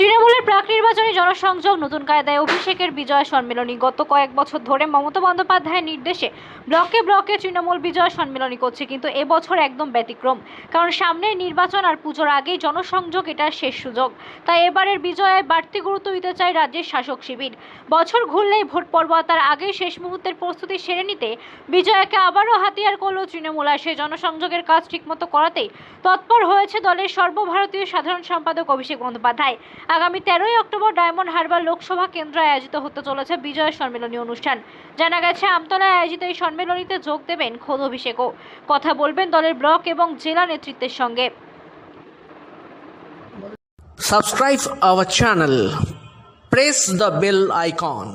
তৃণমূলের প্রাক নির্বাচনী জনসংযোগ, নতুন কায়দায় অভিষেকের বিজয় সম্মেলনী। গত কয়েক বছর ধরে মমতা বন্দ্যোপাধ্যায়ের নির্দেশে ব্লকে ব্লকে তৃণমূল বিজয় সম্মেলনী করছে, কিন্তু এবছর একদম ব্যতিক্রম। কারণ সামনের নির্বাচন আর পুজোর আগেই জনসংযোগ, এটার শেষ সুযোগ। তাই এবারের বিজয়ে বাড়তি গুরুত্ব দিতে চায় রাজ্যের শাসক শিবির। বছর ঘুরলেই ভোট পর্ব তার আগেই শেষ মুহূর্তের প্রস্তুতি সেরে নিতে বিজয়কে আবারও হাতিয়ার করল তৃণমূল। আর সেই জনসংযোগের কাজ ঠিকমতো করাতেই তৎপর হয়েছে দলের সর্বভারতীয় সাধারণ সম্পাদক অভিষেক বন্দ্যোপাধ্যায়। আগামী তেরোই অক্টোবর ডায়মন্ড হারবার লোকসভা কেন্দ্র আয়োজিত হতে চলেছে বিজয় সম্মেলনী অনুষ্ঠান। জানা গেছে, আমতলায় আয়োজিত এই সম্মেলনীতে যোগ দেবেন খোদ অভিষেকও। কথা বলবেন দলের ব্লক এবং জেলা নেতৃত্বের সঙ্গে। Subscribe our channel. Press the bell icon.